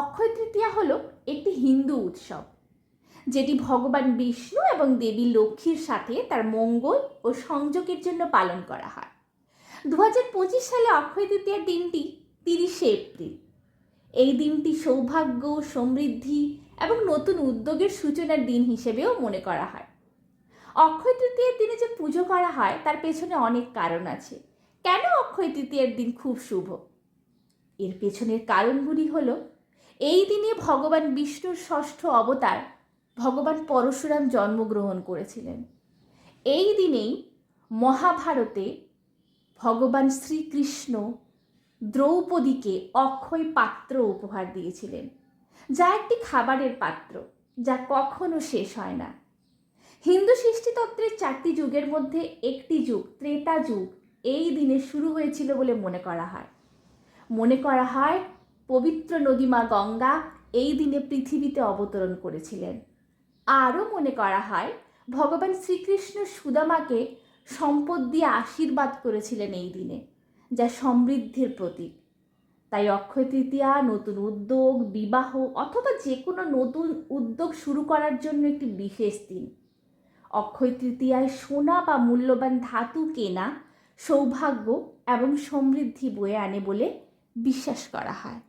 অক্ষয় তৃতীয়া হলো একটি হিন্দু উৎসব, যেটি ভগবান বিষ্ণু এবং দেবী লক্ষ্মীর সাথে তার মঙ্গল ও সংযোগের জন্য পালন করা হয়। দু পঁচিশ সালে অক্ষয় তৃতীয়ার দিনটি তিরিশে এপ্রিল। এই দিনটি সৌভাগ্য, সমৃদ্ধি এবং নতুন উদ্যোগের সূচনার দিন হিসেবেও মনে করা হয়। অক্ষয় তৃতীয়ার দিনে যে পুজো করা হয়, তার পেছনে অনেক কারণ আছে। কেন অক্ষয় তৃতীয়ার দিন খুব শুভ? এর পেছনের কারণগুলি হল এই দিনে ভগবান বিষ্ণুর ষষ্ঠ অবতার ভগবান পরশুরাম জন্মগ্রহণ করেছিলেন। এই দিনেই মহাভারতে ভগবান শ্রীকৃষ্ণ দ্রৌপদীকে অক্ষয় পাত্র উপহার দিয়েছিলেন। যা একটি খাবারের পাত্র, যা কখনো শেষ হয় না। হিন্দু সৃষ্টিতত্ত্বের চারটি যুগের মধ্যে একটি যুগ, ত্রেতা যুগ, এই দিনে শুরু হয়েছিল বলে মনে করা হয়। মনে করা হয় পবিত্র নদীমা গঙ্গা এই দিনে পৃথিবীতে অবতরণ করেছিলেন। আরও মনে করা হয়, ভগবান শ্রীকৃষ্ণ সুদামাকে সম্পদ দিয়ে আশীর্বাদ করেছিলেন এই দিনে, যা সমৃদ্ধির প্রতীক। তাই অক্ষয় তৃতীয়া, নতুন উদ্যোগ, বিবাহ অথবা যে কোনো নতুন উদ্যোগ শুরু করার জন্য একটি বিশেষ দিন। অক্ষয় তৃতীয়ায় সোনা বা মূল্যবান ধাতু কেনা সৌভাগ্য এবং সমৃদ্ধি বয়ে আনে বলে বিশ্বাস করা হয়।